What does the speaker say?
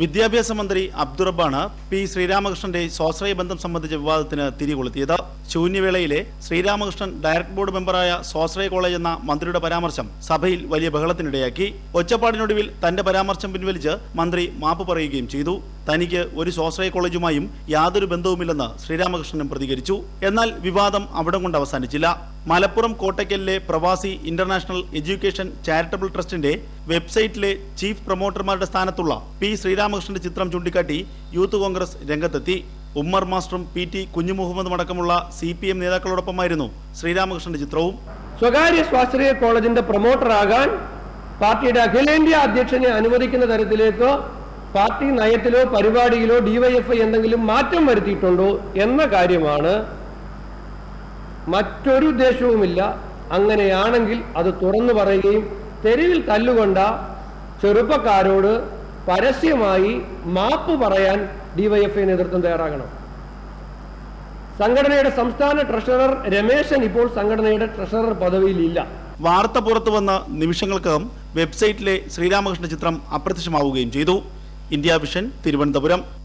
വിദ്യാഭ്യാസ മന്ത്രി അബ്ദുറബാണ് പി ശ്രീരാമകൃഷ്ണന്റെ സ്വാശ്രയ ബന്ധം സംബന്ധിച്ച വിവാദത്തിന് തിരികൊളുത്തിയത്. ശൂന്യവേളയിലെ ശ്രീരാമകൃഷ്ണൻ ഡയറക്ട് ബോർഡ് മെമ്പറായ സ്വാശ്രയ കോളേജ് എന്ന മന്ത്രിയുടെ പരാമർശം സഭയിൽ വലിയ ബഹളത്തിനിടയാക്കി. ഒച്ചപ്പാടിനൊടുവിൽ തന്റെ പരാമർശം പിൻവലിച്ച് മന്ത്രി മാപ്പ് പറയുകയും ചെയ്തു. തനിക്ക് ഒരു സ്വാശ്രയ കോളേജുമായും യാതൊരു ബന്ധവുമില്ലെന്ന് ശ്രീരാമകൃഷ്ണനും പ്രതികരിച്ചു. എന്നാൽ വിവാദം അവിടം കൊണ്ട് അവസാനിച്ചില്ല. മലപ്പുറം കോട്ടയ്ക്കലിലെ പ്രവാസി ഇന്റർനാഷണൽ എഡ്യൂക്കേഷൻ ചാരിറ്റബിൾ ട്രസ്റ്റിന്റെ വെബ്സൈറ്റിലെ ചീഫ് പ്രൊമോട്ടർമാരുടെ സ്ഥാനത്തുള്ള പി ശ്രീരാമകൃഷ്ണന്റെ ചിത്രം ചൂണ്ടിക്കാട്ടി യൂത്ത് കോൺഗ്രസ് രംഗത്തെത്തി. ഉമ്മർ മാസ്റ്ററും പി ടി കുഞ്ഞുമുഹമ്മദും അടക്കമുള്ള സി പി എം നേതാക്കളോടൊപ്പമായിരുന്നു ശ്രീരാമകൃഷ്ണന്റെ ചിത്രവും. സ്വകാര്യ സ്വാശ്രയ കോളേജിന്റെ പ്രൊമോട്ടറാകാൻ പാർട്ടിയുടെ അഖിലേന്ത്യാ അധ്യക്ഷനെ അനുവദിക്കുന്ന തരത്തിലേക്ക് പാർട്ടി നയത്തിലോ പരിപാടിയിലോ ഡിവൈഎഫ്ഐ എന്തെങ്കിലും മാറ്റം വരുത്തിയിട്ടുണ്ടോ എന്ന കാര്യമാണ് മറ്റൊരു ഉദ്ദേശവുമില്ല. അങ്ങനെയാണെങ്കിൽ അത് തുറന്നു പറയുകയും തെരുവിൽ തല്ലുകൊണ്ട ചെറുപ്പക്കാരോട് പരസ്യമായി മാപ്പ് പറയാൻ ഡിവൈഎഫ്ഐ നേതൃത്വം തയ്യാറാകണം. സംഘടനയുടെ സംസ്ഥാന ട്രഷറർ രമേശൻ ഇപ്പോൾ സംഘടനയുടെ ട്രഷറർ പദവിയിലില്ല വാർത്ത പുറത്തു വന്ന നിമിഷങ്ങൾക്കകം വെബ്സൈറ്റിലെ ശ്രീരാമകൃഷ്ണ ചിത്രം അപ്രത്യക്ഷമാവുകയും ചെയ്തു. India vision Thiruvananthapuram.